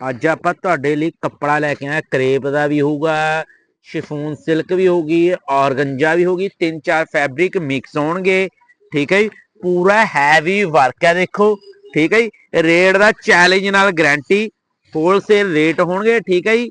ਅੱਜ ਆਪਾਂ ਤੁਹਾਡੇ ਲਈ ਕੱਪੜਾ ਲੈ ਕੇ ਆਏ ਕਰੇਪ ਦਾ ਵੀ ਹੋਊਗਾ, ਸ਼ਿਫੋਨ ਸਿਲਕ ਵੀ ਹੋਊਗੀ, ਔਰਗੰਜਾ ਵੀ ਹੋਊਗੀ, ਤਿੰਨ ਚਾਰ ਫੈਬਰਿਕ ਮਿਕਸ ਹੋਣਗੇ, ਠੀਕ ਹੈ ਜੀ? ਪੂਰਾ ਹੈਵੀ ਵਰਕ ਹੈ ਦੇਖੋ, ਠੀਕ ਹੈ ਜੀ? ਰੇਟ ਦਾ ਚੈਲੰਜ ਨਾਲ ਗਾਰੰਟੀ ਹੋਲਸੇਲ ਰੇਟ ਹੋਣਗੇ, ਠੀਕ ਹੈ ਜੀ?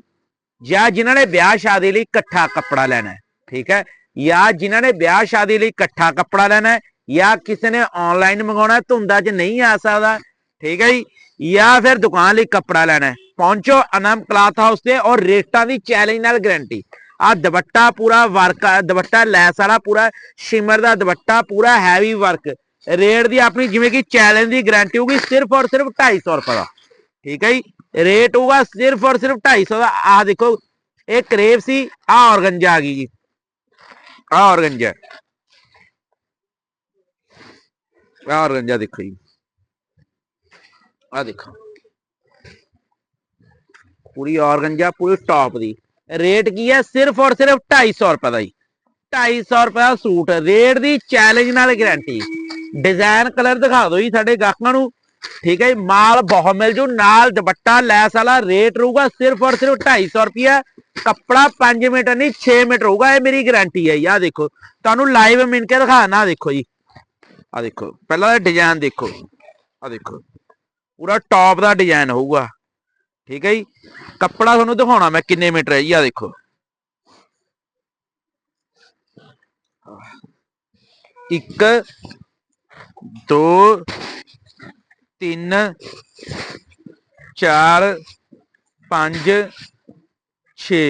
ਜਾਂ ਜਿਨ੍ਹਾਂ ਨੇ ਵਿਆਹ ਸ਼ਾਦੀ ਲਈ ਇਕੱਠਾ ਕੱਪੜਾ ਲੈਣਾ ਹੈ, ਠੀਕ ਹੈ? ਜਾਂ ਜਿਨ੍ਹਾਂ ਨੇ ਵਿਆਹ ਸ਼ਾਦੀ ਲਈ ਇਕੱਠਾ ਕੱਪੜਾ ਲੈਣਾ ਹੈ, ਜਾਂ ਕਿਸੇ ਨੇ ਆਨਲਾਈਨ ਮੰਗਾਉਣਾ ਧੁੰਦਾ 'ਚ ਨਹੀਂ ਆ ਸਕਦਾ ਠੀਕ ਹੈ ਜੀ? ਜਾਂ ਫਿਰ ਦੁਕਾਨ ਲਈ ਕੱਪੜਾ ਲੈਣਾ ਹੈ। ਪਹੁੰਚੋ ਅਨਮ ਕਲਾਥ ਹਾਊਸ ਤੇ ਔਰ ਰੇਟਾਂ ਦੀ ਚੈਲੰਜ ਨਾਲ ਗਾਰੰਟੀ ਆ ਦੁਪੱਟਾ ਪੂਰਾ ਵਰਕ ਦੁਪੱਟਾ ਲੈਸ ਵਾਲਾ ਪੂਰਾ ਸ਼ਿਮਰ ਦਾ ਦੁਪੱਟਾ ਪੂਰਾ ਹੈਵੀ ਵਰਕ ਰੇਟ ਦੀ ਆਪਣੀ ਜਿਵੇਂ ਕਿ ਚੈਲੰਜ ਦੀ ਗਾਰੰਟੀ ਹੋਊਗੀ ਸਿਰਫ ਔਰ ਸਿਰਫ 250 ਰੁਪਏ ਦਾ। ਠੀਕ ਹੈ ਜੀ? ਰੇਟ ਹੋਊਗਾ ਸਿਰਫ ਔਰ ਸਿਰਫ 250 ਦਾ। ਆਹ ਦੇਖੋ, ਇਹ ਕਰੇਪ ਸੀ ਆ ਔਰਗੰਜਾ ਆ ਗਈ ਜੀ। ਆ ਔਰਗੰਜਾ ਆ ਔਰਗੰਜਾ ਦੇਖੋ ਜੀ। ਆ ਦੇਖੋ। ਪੂਰੀ ਔਰਗੰਜਾ, ਪੂਰੀ ਟੌਪ ਦੀ। ਰੇਟ ਕੀ ਹੈ? ਸਿਰਫ ਔਰ ਸਿਰਫ 250 ਰੁਪਏ ਦਾ ਜੀ। 250 ਰੁਪਏ ਦਾ ਸੂਟ ਰੇਟ ਦੀ ਚੈਲੰਜ ਨਾਲ ਗਾਰੰਟੀ ਡਿਜ਼ਾਈਨ ਕਲਰ ਦਿਖਾ ਦਿਓ ਜੀ ਸਾਡੇ ਗਾਹਕਾਂ ਨੂੰ। ਠੀਕ ਹੈ ਜੀ, ਮਾਲ ਬਹੁਤ ਮਿਲ ਜੂ। ਨਾਲ ਦੁਪੱਟਾ, ਲੈਸ ਵਾਲਾ ਰੇਟ ਰਹੂਗਾ ਸਿਰਫ ਔਰ ਸਿਰਫ 250 ਰੁਪਿਆ ਕੱਪੜਾ 5 ਮੀਟਰ ਨਹੀਂ 6 ਮੀਟਰ ਹੋਊਗਾ ਇਹ ਮੇਰੀ ਗਾਰੰਟੀ ਹੈ ਜੀ। ਆਹ ਦੇਖੋ। ਤੁਹਾਨੂੰ ਲਾਈਵ ਮਿਲ ਕੇ ਦਿਖਾਣਾ ਦੇਖੋ ਜੀ। ਆ ਦੇਖੋ। ਪਹਿਲਾਂ ਦਾ ਡਿਜ਼ਾਈਨ ਦੇਖੋ। ਆ ਦੇਖੋ। ਪੂਰਾ ਟੌਪ ਦਾ ਡਿਜ਼ਾਈਨ ਹੋਊਗਾ। ਠੀਕ ਹੈ ਜੀ? ਕੱਪੜਾ ਤੁਹਾਨੂੰ ਦਿਖਾਉਣਾ ਮੈਂ ਕਿੰਨੇ ਮੀਟਰ ਹੈ ਜੀ ਆ ਦੇਖੋ। ਇੱਕ, ਦੋ, ਤਿੰਨ, ਚਾਰ, ਪੰਜ 6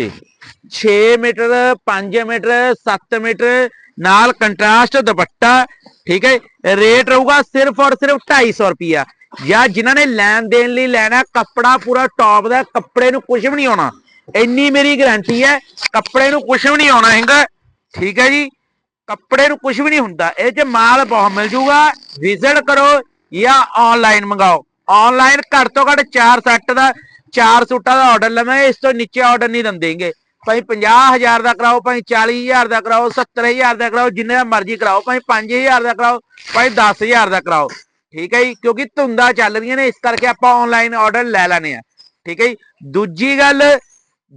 6 ਮੀਟਰ 5 ਮੀਟਰ 7 ਮੀਟਰ, ਨਾਲ ਕੰਟਰਾਸਟ ਦੁਪੱਟਾ, ਠੀਕ ਹੈ, ਰੇਟ ਰਹੂਗਾ ਸਿਰਫ ਔਰ ਸਿਰਫ 250 ਰੁਪਿਆ ਜਾਂ ਜਿਨ੍ਹਾਂ ਨੇ ਲੈਣ ਦੇਣ ਲਈ ਲੈਣਾ, ਕੱਪੜਾ ਪੂਰਾ ਟੌਪ ਦਾ, ਕੱਪੜੇ ਨੂੰ ਕੁਝ ਵੀ ਨਹੀਂ ਆਉਣਾ। ਇੰਨੀ ਮੇਰੀ ਗਾਰੰਟੀ ਹੈ, ਕੱਪੜੇ ਨੂੰ ਕੁਝ ਵੀ ਨਹੀਂ ਆਉਣਾ ਹੈਗਾ, ਠੀਕ ਹੈ ਜੀ। ਕੱਪੜੇ ਨੂੰ ਕੁਝ ਵੀ ਨਹੀਂ ਹੁੰਦਾ। ਇਹ 'ਚ ਮਾਲ ਬਹੁਤ ਮਿਲ ਜੂਗਾ। ਵਿਜ਼ਿਟ ਕਰੋ ਜਾਂ ਆਨਲਾਈਨ ਮੰਗਾਓ। ਆਨਲਾਈਨ ਘੱਟ ਤੋਂ ਘੱਟ 4 ਸੈੱਟ ਦਾ ਚਾਰ ਸੂਟਾਂ ਦਾ ਆਰਡਰ ਲਵਾਂਗੇ, ਇਸ ਤੋਂ ਨੀਚੇ ਆਰਡਰ ਨਹੀਂ ਦਿੰਦੇਗੇ ਭਾਈ 50000 ਦਾ ਕਰਾਓ, ਭਾਈ 40000 ਦਾ ਕਰਾਓ 70000 ਦਾ ਕਰਾਓ, ਜਿੰਨੇ ਦਾ ਮਰਜ਼ੀ ਕਰਾਓ, ਭਾਈ 5000 ਦਾ ਕਰਾਓ, ਭਾਈ 10000 ਦਾ ਕਰਾਓ। ਠੀਕ ਹੈ ਜੀ? ਕਿਉਂਕਿ ਧੁੰਦਾ ਚੱਲ ਰਹੀਆਂ ਨੇ, ਇਸ ਕਰਕੇ ਆਪਾਂ ਆਨਲਾਈਨ ਆਰਡਰ ਲੈ ਲੈਣੇ ਆ ਠੀਕ ਹੈ ਜੀ? ਦੂਜੀ ਗੱਲ,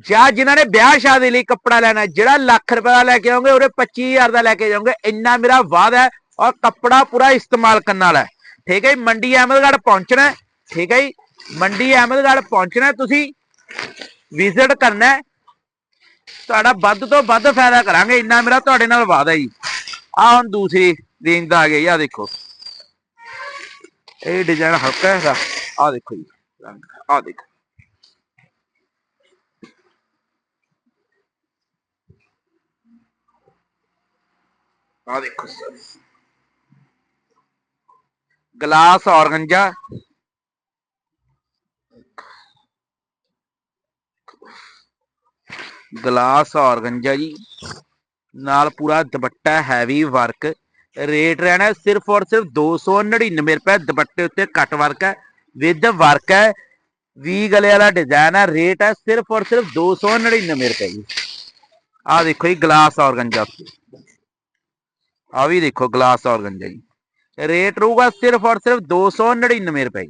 ਜਾਂ ਜਿਨ੍ਹਾਂ ਨੇ ਵਿਆਹ ਸ਼ਾਦੀ ਲਈ ਕੱਪੜਾ ਲੈਣਾ, ਜਿਹੜਾ ਲੱਖ ਰੁਪਏ ਦਾ ਲੈ ਕੇ ਆਉਂਗੇ ਉਹਦੇ 25000 ਦਾ ਲੈ ਕੇ ਜਾਓਗੇ। ਇੰਨਾ ਮੇਰਾ ਵਾਅਦਾ ਹੈ, ਔਰ ਕੱਪੜਾ ਪੂਰਾ ਇਸਤੇਮਾਲ ਕਰਨ ਵਾਲਾ ਹੈ। ਠੀਕ ਹੈ ਜੀ? ਮੰਡੀ ਅਹਿਮਦਗੜ੍ਹ ਪਹੁੰਚਣਾ ਠੀਕ ਹੈ ਜੀ? ਮੰਡੀ ਅਹਿਮਦਗੜ੍ਹ ਪਹੁੰਚਣਾ ਤੁਸੀਂ ਵਿਜ਼ਿਟ ਕਰਨਾ ਤੁਹਾਡਾ ਵੱਧ ਤੋਂ ਵੱਧ ਫਾਇਦਾ ਕਰਾਂਗੇ, ਇੰਨਾ ਮੇਰਾ ਤੁਹਾਡੇ ਨਾਲ ਵਾਅਦਾ ਜੀ। ਆ ਹੁਣ ਦੂਸਰੀ ਰੇਂਜ ਦਾ ਆ ਗਿਆ ਆ ਦੇਖੋ। ਇਹ ਡਿਜ਼ਾਈਨ ਹਲਕਾ ਹੈਗਾ ਆ ਦੇਖੋ ਜੀ ਰੰਗ ਆ ਦੇਖੋ। ਆ ਦੇਖੋ। Sir glass organza glass organza ਜੀ। ਨਾਲ ਪੂਰਾ ਦੁਪੱਟਾ ਹੈਵੀ ਵਰਕ ਰੇਟ ਰਹਿਣਾ ਸਿਰਫ ਔਰ ਸਿਰਫ 299 ਰੁਪਏ। ਦੁਪੱਟੇ ਉੱਤੇ ਕੱਟ ਵਰਕ ਹੈ। ਵਿਦ ਵਰਕ ਹੈ। ਵੀ ਗਲੇ ਵਾਲਾ ਡਿਜ਼ਾਈਨ ਹੈ। ਰੇਟ ਹੈ ਸਿਰਫ ਔਰ ਸਿਰਫ 299 ਰੁਪਏ ਜੀ। ਆਹ ਦੇਖੋ ਜੀ ਗਲਾਸ ਔਰਗੰਜਾ ਆ ਵੀ ਦੇਖੋ ਗਲਾਸ ਔਰਗੰਜਾ ਜੀ। ਰੇਟ ਰਹੂਗਾ ਸਿਰਫ ਔਰ ਸਿਰਫ 299 ਰੁਪਏ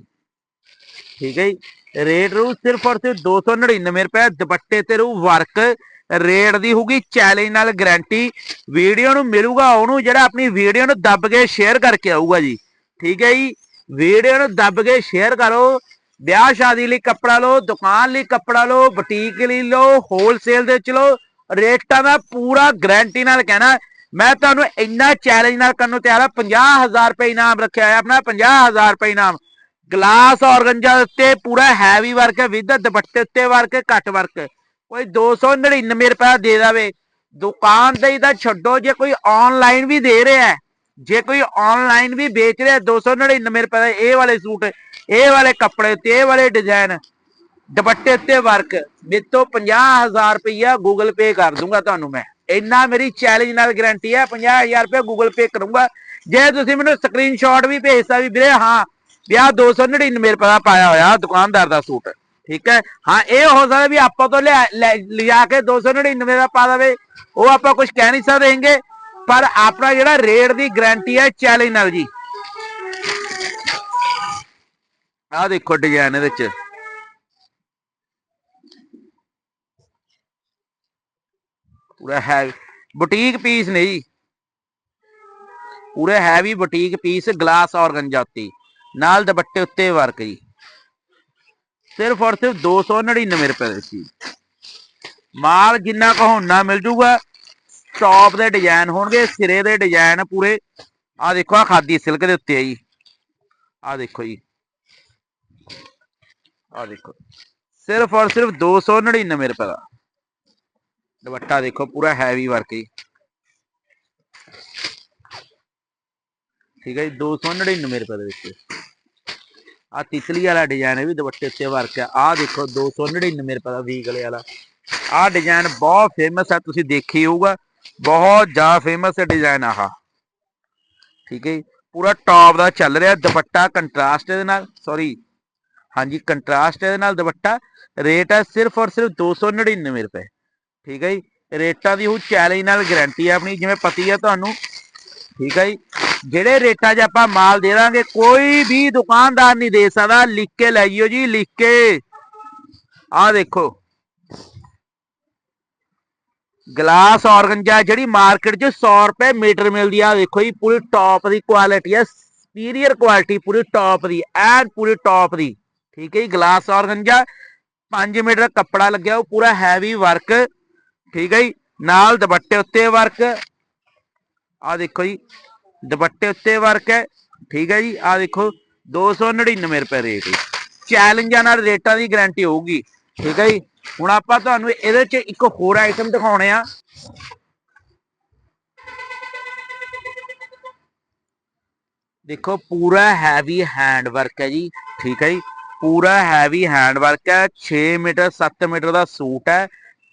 ਠੀਕ ਹੈ ਜੀ। ਰੇਟ ਰੂ ਸਿਰਫ ਔਰ ਸਿਰਫ 299 ਰੁਪਏ, ਦੁਪੱਟੇ ਤੇ ਰੂ ਵਰਕ। ਰੇਟ ਦੀ ਹੋਊਗੀ ਚੈਲੰਜ ਨਾਲ ਗਾਰੰਟੀ ਵੀਡੀਓ ਨੂੰ ਮਿਲੂਗਾ, ਉਹਨੂੰ ਜਿਹੜਾ ਆਪਣੀ ਵੀਡੀਓ ਨੂੰ ਦੱਬ ਕੇ ਸ਼ੇਅਰ ਕਰਕੇ ਆਊਗਾ ਜੀ। ਠੀਕ ਹੈ ਜੀ? ਵੀਡੀਓ ਨੂੰ ਦੱਬ ਕੇ ਸ਼ੇਅਰ ਕਰੋ। ਵਿਆਹ ਸ਼ਾਦੀ ਲਈ ਕੱਪੜਾ ਲਓ, ਦੁਕਾਨ ਲਈ ਕੱਪੜਾ ਲਓ ਬੁਟੀਕ ਲਈ ਲਓ ਹੋਲਸੇਲ ਦੇ ਚ ਲਓ। ਰੇਟਾਂ ਦਾ ਪੂਰਾ ਗਾਰੰਟੀ ਨਾਲ ਕਹਿਣਾ। ਮੈਂ ਤੁਹਾਨੂੰ ਇੰਨਾ ਚੈਲੰਜ ਨਾਲ ਕਰਨ ਨੂੰ ਤਿਆਰ ਹਾਂ। 50000 ਰੁਪਏ ਇਨਾਮ ਰੱਖਿਆ ਹੈ ਆਪਣਾ 50000 ਰੁਪਏ ਇਨਾਮ। ਗਲਾਸ ਔਰਗੰਜਾ ਦੇ ਉੱਤੇ ਪੂਰਾ ਹੈਵੀ ਵਰਕ ਵਿਦ ਦੁਪੱਟੇ ਉੱਤੇ ਵਰਕ ਘੱਟ ਵਰਕ ਕੋਈ 299 ਰੁਪਏ ਦੇ ਦੇਵੇ। ਦੁਕਾਨ ਦਾ ਹੀ ਤਾਂ ਛੱਡੋ, ਜੇ ਕੋਈ ਆਨਲਾਈਨ ਵੀ ਦੇ ਰਿਹਾ ਜੇ ਕੋਈ ਆਨਲਾਈਨ ਵੀ ਵੇਚ ਰਿਹਾ 299 ਰੁਪਏ ਦਾ ਇਹ ਵਾਲੇ ਸੂਟ, ਇਹ ਵਾਲੇ ਕੱਪੜੇ ਤੇ ਇਹ ਵਾਲੇ ਡਿਜ਼ਾਈਨ ਦੁਪੱਟੇ ਉੱਤੇ ਵਰਕ ਮੇਰੇ ਤੋਂ 50000 ਰੁਪਈਆ ਗੂਗਲ ਪੇ ਕਰ ਦੂੰਗਾ ਤੁਹਾਨੂੰ ਮੈਂ। ਇੰਨਾ ਮੇਰੀ ਚੈਲੰਜ ਨਾਲ ਗਾਰੰਟੀ ਹੈ 50000 ਰੁਪਏ ਗੂਗਲ ਪੇ ਕਰੂੰਗਾ। ਜੇ ਤੁਸੀਂ ਮੈਨੂੰ ਸਕਰੀਨਸ਼ਾਟ ਵੀ ਭੇਜਤਾ ਵੀ ਵੀਰੇ, ਹਾਂ ਵੀ ਆ 299 ਰੁਪਏ ਪਾਇਆ ਹੋਇਆ ਦੁਕਾਨਦਾਰ ਦਾ ਸੂਟ। ਠੀਕ ਹੈ? ਹਾਂ, ਇਹ ਹੋ ਸਕਦਾ ਵੀ ਆਪਾਂ ਤੋਂ ਲਿਆ ਕੇ 299 ਦਾ ਪਾ ਦਵੇ। ਉਹ ਆਪਾਂ ਕੁਝ ਕਹਿ ਨਹੀਂ ਸਕਦੇਗੇ ਪਰ ਆਪਣਾ ਜਿਹੜਾ ਰੇਟ ਦੀ ਗਾਰੰਟੀ ਹੈ ਚੈਲੰਜ ਨਾਲ ਜੀ ਆ ਦੇਖੋ ਡਿਜ਼ਾਈਨ ਇਹਦੇ ਵਿੱਚ ਪੂਰਾ ਹੈ, ਬੁਟੀਕ ਪੀਸ ਨੇ ਜੀ ਪੂਰੇ heavy boutique piece, glass organza ਉੱਤੇ ਨਾਲ ਦੁਪੱਟੇ ਉੱਤੇ ਵਰਕ ਜੀ ਸਿਰਫ ਔਰ ਸਿਰਫ 299 ਰੁਪਏ ਦੇ ਸੀ। ਮਾਲ ਜਿੰਨਾ ਕੁ ਹੋਣਾ ਮਿਲ ਜੂਗਾ ਟੌਪ ਦੇ ਡਿਜ਼ਾਈਨ ਹੋਣਗੇ, ਸਿਰੇ ਦੇ ਡਿਜ਼ਾਈਨ ਪੂਰੇ। ਆ ਦੇਖੋ ਆ ਖਾਦੀ ਸਿਲਕ ਦੇ ਉੱਤੇ ਆ ਜੀ। ਆ ਦੇਖੋ ਜੀ। ਆ ਦੇਖੋ। ਸਿਰਫ ਔਰ ਸਿਰਫ 299 ਰੁਪਏ ਦਾ। ਦੁਪੱਟਾ ਦੇਖੋ, ਪੂਰਾ ਹੈਵੀ ਵਰਕ ਜੀ। ਠੀਕ ਹੈ ਜੀ 299 ਰੁਪਏ ਦੇ ਵਿੱਚ। ਆ ਤਿਤਲੀ ਵਾਲਾ ਡਿਜ਼ਾਈਨ ਹੈ ਵੀ ਦੁਪੱਟੇ ਉੱਤੇ ਵਰਕ ਹੈ ਆ ਦੇਖੋ 299 ਰੁਪਏ ਦਾ ਵੀ ਗਲੇ ਵਾਲਾ। ਆ ਡਿਜ਼ਾਈਨ ਬਹੁਤ ਫੇਮਸ ਹੈ ਤੁਸੀਂ ਦੇਖੀ ਹੋਊਗਾ। ਬਹੁਤ ਜ਼ਿਆਦਾ ਫੇਮਸ ਹੈ ਡਿਜ਼ਾਈਨ ਆਹ। ਠੀਕ ਹੈ ਜੀ? ਪੂਰਾ ਟੌਪ ਦਾ ਚੱਲ ਰਿਹਾ ਦੁਪੱਟਾ ਕੰਟਰਾਸਟ ਦੇ ਨਾਲ ਸੌਰੀ ਹਾਂਜੀ ਕੰਟਰਾਸਟ ਦੇ ਨਾਲ ਦੁਪੱਟਾ। ਰੇਟ ਹੈ ਸਿਰਫ ਔਰ ਸਿਰਫ 299 ਰੁਪਏ। ਠੀਕ ਹੈ ਜੀ? ਰੇਟਾਂ ਦੀ ਉਹ ਚੈਲੰਜ ਨਾਲ ਗਾਰੰਟੀ ਹੈ ਆਪਣੀ, ਜਿਵੇਂ ਪਤੀ ਹੈ ਤੁਹਾਨੂੰ। ਠੀਕ ਹੈ ਜੀ? ਜਿਹੜੇ ਰੇਟਾਂ 'ਚ ਆਪਾਂ ਮਾਲ ਦੇ ਦਾਂਗੇ, ਕੋਈ ਵੀ ਦੁਕਾਨਦਾਰ ਨਹੀਂ ਦੇ ਸਕਦਾ। ਲਿਖ ਕੇ ਲੈ ਜਿਓ ਜੀ, ਲਿਖ ਕੇ। ਆਹ ਦੇਖੋ। ਗਲਾਸ ਔਰਗੰਜਾ ਜਿਹੜੀ ਮਾਰਕੀਟ 'ਚ 100 ਰੁਪਏ ਮੀਟਰ ਮਿਲਦੀ ਆ ਦੇਖੋ ਜੀ, ਪੂਰੀ ਟੌਪ ਦੀ ਕੁਆਲਿਟੀ ਆ ਸੁਪੀਰੀਅਰ ਕੁਆਲਿਟੀ ਪੂਰੀ ਟੌਪ ਦੀ, ਐਨ ਪੂਰੀ ਟੌਪ ਦੀ। ਠੀਕ ਹੈ ਜੀ, ਗਲਾਸ ਔਰਗੰਜਾ 5 ਮੀਟਰ ਕੱਪੜਾ ਲੱਗਿਆ, ਉਹ ਪੂਰਾ ਹੈਵੀ ਵਰਕ ਠੀਕ ਹੈ ਜੀ, ਨਾਲ ਦੁਪੱਟੇ ਉੱਤੇ ਵਰਕ ਆ ਦੇਖੋ ਜੀ ਦੁਪੱਟੇ ਉੱਤੇ ਵਰਕ ਹੈ। ਠੀਕ ਹੈ ਜੀ ਆ ਦੇਖੋ 299 ਰੁਪਏ ਰੇਟ ਹੈ। ਚੈਲੰਜਾਂ ਨਾਲ ਰੇਟਾਂ ਦੀ ਗਾਰੰਟੀ ਹੋਊਗੀ। ਠੀਕ ਹੈ ਜੀ, ਹੁਣ ਆਪਾਂ ਤੁਹਾਨੂੰ ਇਹਦੇ 'ਚ ਇੱਕ ਹੋਰ ਆਈਟਮ ਦਿਖਾਉਣੇ ਆ। ਦੇਖੋ, ਪੂਰਾ ਹੈਵੀ ਹੈਂਡ ਵਰਕ ਹੈ ਜੀ। ਠੀਕ ਹੈ ਜੀ, ਪੂਰਾ ਹੈਵੀ ਹੈਂਡ ਵਰਕ ਹੈ। 6 ਮੀਟਰ 7 ਮੀਟਰ ਦਾ ਸੂਟ ਹੈ।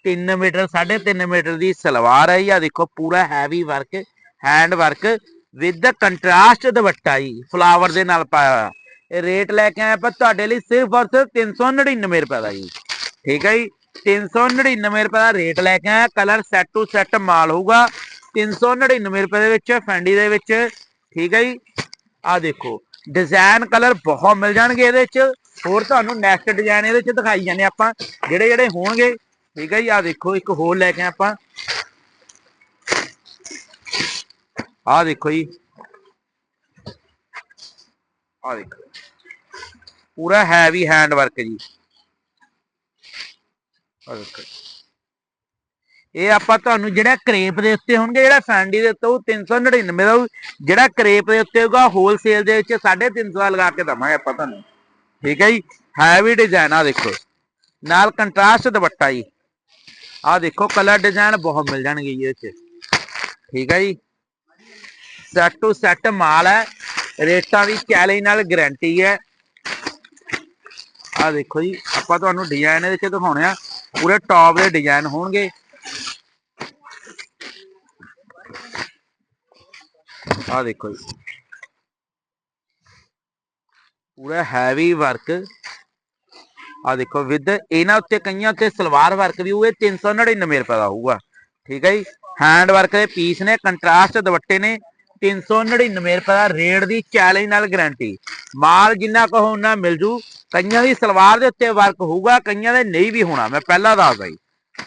3 ਮੀਟਰ 3.5 ਮੀਟਰ ਦੀ ਸਲਵਾਰ ਹੈ ਜੀ। ਆ ਦੇਖੋ, ਪੂਰਾ heavy work hand work with contrast dupatta ਜੀ ਫਲਾਵਰ ਦੇ ਨਾਲ ਪਾਇਆ ਇਹ ਰੇਟ ਲੈ ਕੇ ਆਇਆ ਆਪਾਂ, ਤੁਹਾਡੇ ਲਈ ਸਿਰਫ ਔਰ ਸਿਰਫ 399 ਰੁਪਏ ਦਾ ਜੀ। ਠੀਕ ਹੈ ਜੀ? 399 ਰੁਪਏ ਦਾ ਰੇਟ ਲੈ ਕੇ ਆਇਆ ਕਲਰ ਸੈੱਟ ਟੂ ਸੈੱਟ ਮਾਲ ਹੋਊਗਾ। 399 ਰੁਪਏ ਦੇ ਵਿੱਚ, ਫੈਂਡੀ ਦੇ ਵਿੱਚ, ਠੀਕ ਹੈ ਜੀ? ਆ ਦੇਖੋ ਡਿਜ਼ਾਈਨ ਕਲਰ ਬਹੁਤ ਮਿਲ ਜਾਣਗੇ ਇਹਦੇ ਵਿੱਚ। ਹੋਰ ਤੁਹਾਨੂੰ ਨੈਕਸਟ ਡਿਜ਼ਾਈਨ ਇਹਦੇ ਵਿੱਚ ਦਿਖਾਈ ਜਾਂਦੇ ਆਪਾਂ ਜਿਹੜੇ ਜਿਹੜੇ ਹੋਣਗੇ। ਠੀਕ ਹੈ ਜੀ? ਆ ਦੇਖੋ, ਇੱਕ ਹੋਰ ਲੈ ਕੇ ਆਏ ਆਪਾਂ। ਆਹ ਦੇਖੋ ਜੀ। ਆ ਦੇਖੋ। ਪੂਰਾ ਹੈਵੀ ਹੈਂਡ ਵਰਕ ਜੀ। ਆ ਦੇਖੋ ਇਹ ਆਪਾਂ ਤੁਹਾਨੂੰ ਜਿਹੜਾ ਕਰੇਪ ਦੇ ਉੱਤੇ ਹੋਣਗੇ, ਜਿਹੜਾ ਫੈਂਡੀ ਦੇ ਉੱਤੇ, ਉਹ 399 ਦਾ ਜਿਹੜਾ ਕਰੇਪ ਦੇ ਉੱਤੇ ਹੋਊਗਾ ਹੋਲਸੇਲ ਦੇ ਵਿੱਚ 350 ਦਾ ਲਗਾ ਕੇ ਦਵਾਂਗੇ ਆਪਾਂ ਤੁਹਾਨੂੰ। ਠੀਕ ਹੈ ਜੀ? ਹੈਵੀ ਡਿਜ਼ਾਈਨ ਆ ਦੇਖੋ। ਨਾਲ ਕੰਟਰਾਸਟ ਦੁਪੱਟਾ ਜੀ। ਆ ਦੇਖੋ ਕਲਰ ਡਿਜ਼ਾਈਨ ਬਹੁਤ ਮਿਲ ਜਾਣਗੇ ਜੀ ਇਹਦੇ ਚ ਠੀਕ ਹੈ ਜੀ? ਸੈੱਟ ਟੂ ਸੈੱਟ ਮਾਲ ਹੈ। ਰੇਟਾਂ ਦੀ ਚੈਲੰਜ ਨਾਲ ਗਾਰੰਟੀ ਹੈ। ਆ ਦੇਖੋ ਜੀ, ਆਪਾਂ ਤੁਹਾਨੂੰ ਡਿਜ਼ਾਈਨ ਇਹਦੇ ਚ ਦਿਖਾਉਣੇ ਆ। ਪੂਰੇ ਟੌਪ ਦੇ ਡਿਜ਼ਾਈਨ ਹੋਣਗੇ। ਆ ਦੇਖੋ ਜੀ। ਪੂਰਾ ਹੈਵੀ ਵਰਕ ਆ ਦੇਖੋ ਵਿਦ ਇਹਨਾਂ ਉੱਤੇ ਕਈਆਂ ਉੱਤੇ ਸਲਵਾਰ ਵਰਕ ਵੀ ਹੋਏ 399 ਰੁਪਏ ਦਾ ਹੋਊਗਾ। ਠੀਕ ਹੈ ਜੀ। ਹੈਂਡ ਵਰਕ ਦੇ ਪੀਸ ਨੇ ਕੰਟਰਾਸਟ ਦੁਪੱਟੇ ਨੇ। 399 ਰੁਪਏ ਦਾ ਰੇਟ ਦੀ ਚੈਲੰਜ ਨਾਲ ਗਾਰੰਟੀ ਮਾਲ ਜਿੰਨਾ ਕਹੋ ਉਹਨਾਂ ਮਿਲ ਜੂ। ਕਈਆਂ ਦੀ ਸਲਵਾਰ ਦੇ ਉੱਤੇ ਵਰਕ ਹੋਊਗਾ, ਕਈਆਂ ਦੇ ਨਹੀਂ ਵੀ ਹੋਣਾ। ਮੈਂ ਪਹਿਲਾਂ ਦੱਸਦਾ ਜੀ।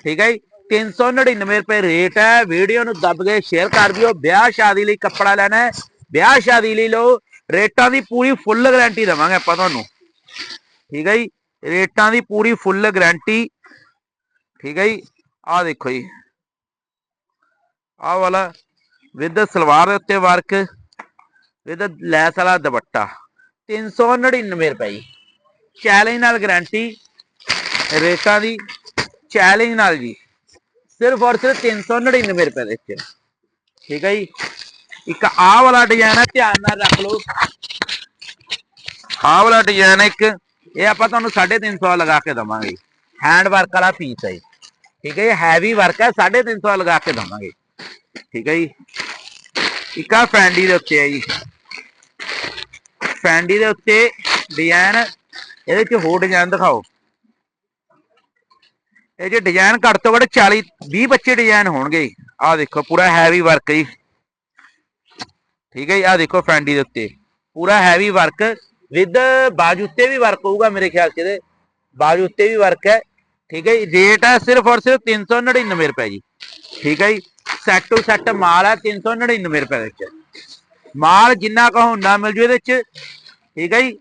ਠੀਕ ਹੈ ਜੀ? 399 ਰੁਪਏ ਰੇਟ ਹੈ। ਵੀਡੀਓ ਨੂੰ ਦੱਬ ਕੇ ਸ਼ੇਅਰ ਕਰ ਦਿਓ। ਵਿਆਹ ਸ਼ਾਦੀ ਲਈ ਕੱਪੜਾ ਲੈਣਾ ਹੈ। ਵਿਆਹ ਸ਼ਾਦੀ ਲਈ ਲਓ। ਰੇਟਾਂ ਦੀ ਪੂਰੀ ਫੁੱਲ ਗਾਰੰਟੀ ਦਵਾਂਗੇ ਆਪਾਂ ਤੁਹਾਨੂੰ। ਠੀਕ ਹੈ ਜੀ? ਰੇਟਾਂ ਦੀ ਪੂਰੀ ਫੁੱਲ ਗਾਰੰਟੀ ਠੀਕ ਹੈ ਜੀ? ਆਹ ਦੇਖੋ ਜੀ। ਆਹ ਵਾਲਾ ਵਿਦ ਸਲਵਾਰ ਦੇ ਉੱਤੇ ਵਰਕ, ਵਿਦ ਲੈਸ ਵਾਲਾ ਦੁਪੱਟਾ 399 ਰੁਪਏ। ਜੀ ਚੈਲੰਜ ਨਾਲ ਗਾਰੰਟੀ ਰੇਟਾਂ ਦੀ ਚੈਲੰਜ ਨਾਲ ਜੀ। ਸਿਰਫ ਔਰ ਸਿਰਫ 399 ਰੁਪਏ ਦੇ ਵਿੱਚ। ਠੀਕ ਹੈ ਜੀ? ਇੱਕ ਆਹ ਵਾਲਾ ਡਿਜ਼ਾਈਨ ਹੈ ਧਿਆਨ ਨਾਲ ਰੱਖ ਲਓ। ਆਹ ਵਾਲਾ ਡਿਜ਼ਾਈਨ ਇੱਕ, ਇਹ ਆਪਾਂ ਤੁਹਾਨੂੰ 350 ਲਗਾ ਕੇ ਦਵਾਂਗੇ। ਹੈਂਡ ਵਰਕ ਵਾਲਾ ਪੀਸ ਹੈ ਜੀ। ਠੀਕ ਹੈ ਇਹ ਹੈਵੀ ਵਰਕ ਹੈ 350 ਲਗਾ ਕੇ ਦਵਾਂਗੇ। ਠੀਕ ਹੈ ਜੀ। ਇੱਕ ਆ ਫੈਂਡੀ ਦੇ ਉੱਤੇ ਹੈ ਜੀ। ਫੈਂਡੀ ਦੇ ਉੱਤੇ ਡਿਜ਼ਾਈਨ ਇਹਦੇ ਚ ਹੋਰ ਡਿਜ਼ਾਈਨ ਦਿਖਾਓ। ਇਹ ਜੇ ਡਿਜ਼ਾਈਨ ਘੱਟ ਤੋਂ ਘੱਟ 40 20 ਬੱਚੇ ਡਿਜ਼ਾਈਨ ਹੋਣਗੇ। ਆਹ ਦੇਖੋ, ਪੂਰਾ ਹੈਵੀ ਵਰਕ ਜੀ। ਠੀਕ ਹੈ ਜੀ, ਆਹ ਦੇਖੋ ਫੈਂਡੀ ਦੇ ਉੱਤੇ। ਪੂਰਾ ਹੈਵੀ ਵਰਕ ਵਿਦ ਬਾਜੂ ਉੱਤੇ ਵੀ ਵਰਕ ਹੋਊਗਾ ਮੇਰੇ ਖਿਆਲ ਚ ਇਹਦੇ। ਬਾਜੂ ਉੱਤੇ ਵੀ ਵਰਕ ਹੈ। ਠੀਕ ਹੈ ਜੀ ਰੇਟ ਹੈ ਸਿਰਫ ਔਰ ਸਿਰਫ 399 ਰੁਪਏ ਜੀ। ਠੀਕ ਹੈ ਜੀ ਸੈੱਟ ਟੂ ਸੈੱਟ ਮਾਲ ਹੈ 399 ਰੁਪਏ ਵਿੱਚ। ਮਾਲ ਜਿੰਨਾ ਕਹੋ ਨਾ ਮਿਲ ਜੂ ਇਹਦੇ ਵਿੱਚ, ਠੀਕ ਹੈ ਜੀ?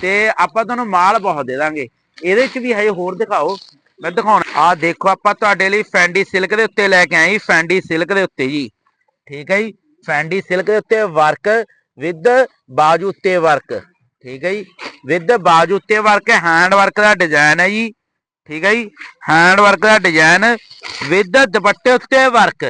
ਤੇ ਆਪਾਂ ਤੁਹਾਨੂੰ ਮਾਲ ਬਹੁਤ ਦੇ ਦਾਂਗੇ। ਇਹਦੇ ਵਿੱਚ ਵੀ ਹਜੇ ਹੋਰ ਦਿਖਾਓ। ਮੈਂ ਦਿਖਾਉਣਾ। ਆ ਦੇਖੋ ਆਪਾਂ ਤੁਹਾਡੇ ਲਈ ਫੈਂਡੀ ਸਿਲਕ ਦੇ ਉੱਤੇ ਲੈ ਕੇ ਆਏ ਜੀ ਫੈਂਡੀ ਸਿਲਕ ਦੇ ਉੱਤੇ ਜੀ। ਠੀਕ ਹੈ ਜੀ? ਫੈਂਡੀ ਸਿਲਕ ਦੇ ਉੱਤੇ ਵਰਕ ਵਿਦ ਬਾਜੂ ਉੱਤੇ ਵਰਕ ਠੀਕ ਹੈ ਜੀ? ਵਿਦ ਬਾਜੂ ਉੱਤੇ ਵਰਕ ਹੈਂਡ ਵਰਕ ਦਾ ਡਿਜ਼ਾਈਨ ਹੈ ਜੀ। ਠੀਕ ਹੈ ਜੀ? ਹੈਂਡ ਵਰਕ ਦਾ ਡਿਜ਼ਾਈਨ ਵਿਦ ਦੁਪੱਟੇ ਉੱਤੇ ਵਰਕ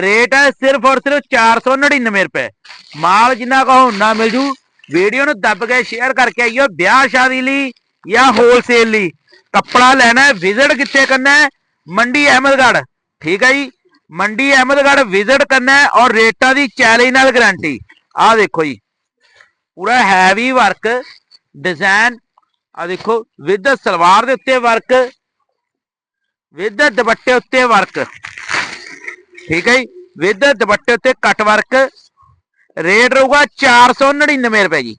ਰੇਟ ਹੈ ਸਿਰਫ ਔਰ ਸਿਰਫ 499 ਰੁਪਏ। ਮਾਲ ਜਿੰਨਾ ਕਹੋ ਨਾ ਮਿਲ ਜੂ। ਵੀਡੀਓ ਨੂੰ ਦੱਬ ਕੇ ਸ਼ੇਅਰ ਕਰਕੇ ਆਈਓ ਵਿਆਹ ਸ਼ਾਦੀ ਲਈ ਜਾਂ ਹੋਲਸੇਲ ਲਈ। ਕੱਪੜਾ ਲੈਣਾ ਹੈ ਵਿਜ਼ਿਟ ਕਿੱਥੇ ਕਰਨਾ ਹੈ? ਮੰਡੀ ਅਹਿਮਦਗੜ੍ਹ। ਠੀਕ ਹੈ ਜੀ? ਮੰਡੀ ਅਹਿਮਦਗੜ੍ਹ ਵਿਜ਼ਿਟ ਕਰਨਾ ਹੈ ਔਰ ਰੇਟਾਂ ਦੀ ਚੈਲੰਜ ਨਾਲ ਗਾਰੰਟੀ ਆਹ ਦੇਖੋ ਜੀ। ਪੂਰਾ ਹੈਵੀ ਵਰਕ ਡਿਜ਼ਾਈਨ ਆ ਦੇਖੋ ਵਿਦ ਸਲਵਾਰ ਦੇ ਉੱਤੇ ਵਰਕ ਵਿਦ ਦੁਪੱਟੇ ਉੱਤੇ ਵਰਕ ਠੀਕ ਹੈ ਜੀ? ਵਿਦ ਦੁਪੱਟੇ ਉੱਤੇ ਕੱਟ ਵਰਕ ਰੇਟ ਰਹੂਗਾ 499 ਰੁਪਏ ਜੀ।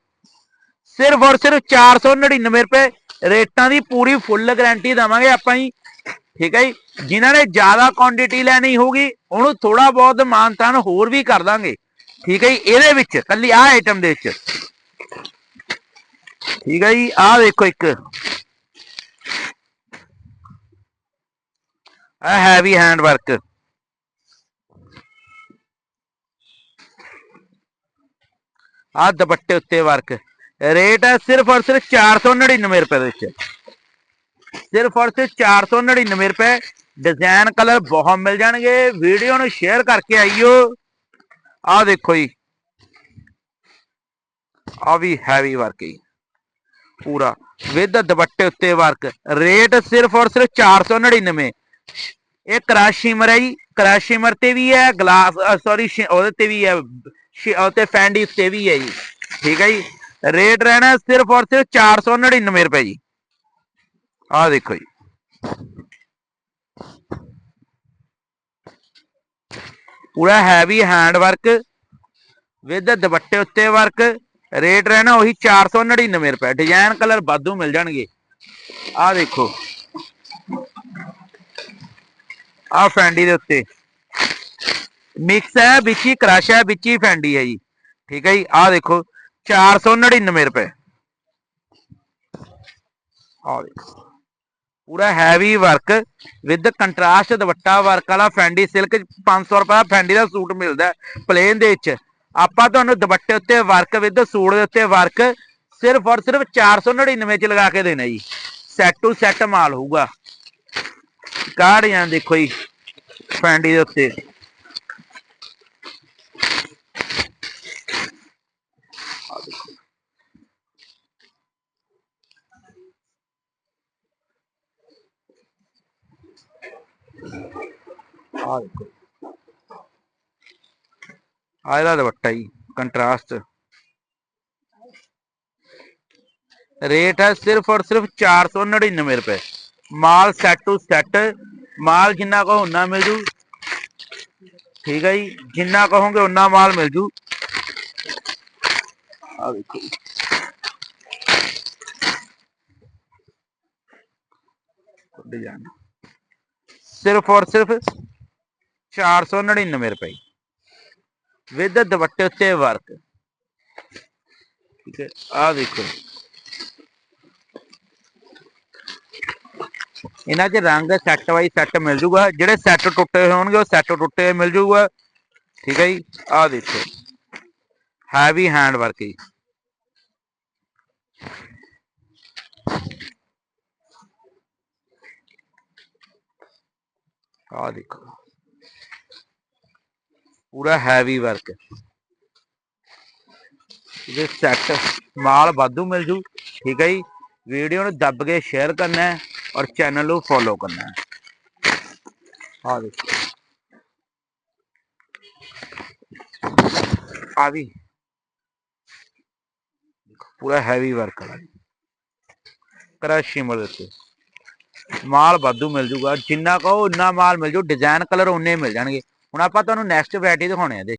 ਸਿਰਫ ਔਰ ਸਿਰਫ 499 ਰੁਪਏ ਰੇਟਾਂ ਦੀ ਪੂਰੀ ਫੁੱਲ ਗਾਰੰਟੀ ਦਵਾਂਗੇ ਆਪਾਂ ਜੀ। ਠੀਕ ਹੈ ਜੀ? ਜਿਨ੍ਹਾਂ ਨੇ ਜ਼ਿਆਦਾ ਕੁਆਂਟੀਟੀ ਲੈਣੀ ਹੋਊਗੀ, ਉਹਨੂੰ ਥੋੜਾ ਬਹੁਤ ਮਾਨਤਾਨ ਹੋਰ ਵੀ ਕਰ ਦਾਂਗੇ। ਠੀਕ ਹੈ ਜੀ? ਇਹਦੇ ਵਿੱਚ, ਕੱਲੀ ਆਹ ਆਈਟਮ ਦੇ ਵਿੱਚ। ਠੀਕ ਹੈ ਜੀ, ਆਹ ਦੇਖੋ ਇੱਕ। ਆ ਹੈਵੀ ਹੈਂਡ ਵਰਕ ਆ ਦੁਪੱਟੇ ਉੱਤੇ ਵਰਕ ਰੇਟ ਹੈ ਸਿਰਫ ਔਰ ਸਿਰਫ 499 ਰੁਪਏ ਦੇ ਵਿੱਚ। ਸਿਰਫ ਔਰ ਸਿਰਫ 499 ਰੁਪਏ। ਡਿਜ਼ਾਈਨ ਕਲਰ ਬਹੁਤ ਮਿਲ ਜਾਣਗੇ। ਵੀਡੀਓ ਨੂੰ ਸ਼ੇਅਰ ਕਰਕੇ ਆਈਓ। ਆ ਦੇਖੋ ਜੀ। ਆ ਵੀ ਹੈਵੀ ਵਰਕ ਹੈ ਜੀ। ਪੂਰਾ। ਵਿਦ ਦੁਪੱਟੇ ਉੱਤੇ ਵਰਕ ਰੇਟ ਸਿਰਫ ਔਰ ਸਿਰਫ 499 ਇਹ ਕਰਾਸ਼ ਸ਼ਿਮਰ ਹੈ ਜੀ। ਕਰਾਸ਼ ਤੇ ਵੀ ਹੈ ਗਲਾਸ ਸੌਰੀ ਉਹਦੇ ਤੇ ਵੀ ਹੈ ਸ਼ਿ- ਫੈਂਡੀ ਉੱਤੇ ਵੀ ਹੈ ਜੀ। ਠੀਕ ਹੈ ਜੀ। ਰੇਟ ਰਹਿਣਾ ਸਿਰਫ ਔਰ ਸਿਰਫ 499 ਰੁਪਏ ਜੀ। ਆਹ ਦੇਖੋ ਜੀ। ਪੂਰਾ ਹੈਵੀ ਹੈਂਡ ਵਰਕ ਵਿਦ ਦੁਪੱਟੇ ਉੱਤੇ ਵਰਕ ਰੇਟ ਰਹਿਣਾ ਉਹੀ 499 ਰੁਪਏ ਡਿਜ਼ਾਈਨ ਕਲਰ ਵਾਧੂ ਮਿਲ ਜਾਣਗੇ। ਆਹ ਦੇਖੋ। ਆਹ ਫੈਂਡੀ ਦੇ ਉੱਤੇ। ਮਿਕਸ ਹੈ, ਵਿੱਚ ਹੀ ਕ੍ਰਸ਼ ਹੈ, ਵਿੱਚ ਹੀ ਫੈਂਡੀ ਹੈ ਜੀ। ਠੀਕ ਹੈ ਜੀ, ਆਹ ਦੇਖੋ 499 ਰੁਪਏ। ਆ ਦੇਖੋ। ਪੂਰਾ heavy work with contrast dupatta work ਵਾਲਾ ਫੈਂਡੀ ਸਿਲਕ 500 ਰੁਪਏ ਦਾ ਫੈਂਡੀ ਦਾ ਸੂਟ ਮਿਲਦਾ ਪਲੇਨ ਦੇ ਵਿੱਚ। ਆਪਾਂ ਤੁਹਾਨੂੰ ਦੁਪੱਟੇ ਉੱਤੇ ਵਰਕ ਵਿਦ ਸੂਟ ਦੇ ਉੱਤੇ ਵਰਕ ਸਿਰਫ ਔਰ ਸਿਰਫ 499 ਚ ਲਗਾ ਕੇ ਦੇਣਾ ਜੀ। ਸੈੱਟ ਟੂ ਸੈੱਟ ਮਾਲ ਹੋਊਗਾ। ਕਾੜ ਜਾਂ ਦੇਖੋ ਜੀ ਫੈਂਡੀ ਦੇ ਉੱਤੇ। ਆ ਦੇਖੋ। ਆ ਇਹਦਾ ਦੁਪੱਟਾ ਜੀ ਕੰਟਰਾਸਟ ਰੇਟ ਹੈ ਸਿਰਫ ਔਰ ਸਿਰਫ 499 ਰੁਪਏ। ਮਾਲ ਸੈੱਟ ਟੂ ਸੈੱਟ ਮਾਲ ਜਿੰਨਾ ਕਹੋ ਉਨਾ ਮਿਲ ਜੂ। ਠੀਕ ਹੈ ਜੀ, ਜਿੰਨਾ ਕਹੋਗੇ ਉਨਾ ਮਾਲ ਮਿਲ ਜੂ। ਆ ਦੇਖੋ ਡਿਜ਼ਾਈਨ। ਸਿਰਫ ਔਰ ਸਿਰਫ 499 ਰੁਪਏ। ਵਿਦ ਦੁਪੱਟੇ ਉੱਤੇ ਵਰਕ ਠੀਕ ਹੈ ਆ ਦੇਖੋ ਇਹਨਾਂ 'ਚ ਰੰਗ ਸੈੱਟ ਵਾਈ ਸੈੱਟ ਮਿਲ ਜੂਗਾ ਜਿਹੜੇ ਸੈੱਟ ਟੁੱਟੇ ਹੋਣਗੇ ਉਹ ਸੈੱਟ ਟੁੱਟੇ ਮਿਲ ਜੂਗਾ ਠੀਕ ਹੈ ਜੀ ਆ ਦੇਖੋ ਹੈਵੀ ਹੈਂਡ ਵਰਕ ਜੀ ਆ ਦੇਖੋ ਪੂਰਾ ਹੈਵੀ ਵਰਕ ਇਹ ਸੈੱਟ ਮਾਲ ਵਾਧੂ ਮਿਲ ਜੂ, ਠੀਕ ਹੈ ਜੀ। ਵੀਡੀਓ ਨੂੰ ਦੱਬ ਕੇ ਸ਼ੇਅਰ ਕਰਨਾ ਹੈ ਔਰ ਚੈਨਲ ਨੂੰ ਫੋਲੋ ਕਰਨਾ ਹੈ। ਆ ਦੇਖੋ। ਆ ਵੀ। ਪੂਰਾ ਹੈਵੀ ਵਰਕ ਵਾਲਾ ਕ੍ਰਸ਼ ਸ਼ਿਮਰ ਉੱਤੇ। ਮਾਲ ਵਾਧੂ ਮਿਲ ਜੂਗਾ, ਜਿੰਨਾ ਕਹੋ ਉਨਾ ਮਾਲ ਮਿਲ ਜੂ। ਡਿਜ਼ਾਈਨ ਕਲਰ ਉਨੇ ਮਿਲ ਜਾਣਗੇ। ਹੁਣ ਆਪਾਂ ਤੁਹਾਨੂੰ ਨੈਕਸਟ ਵੈਰਾਈਟੀ ਦਿਖਾਉਣੇ ਆ ਦੇ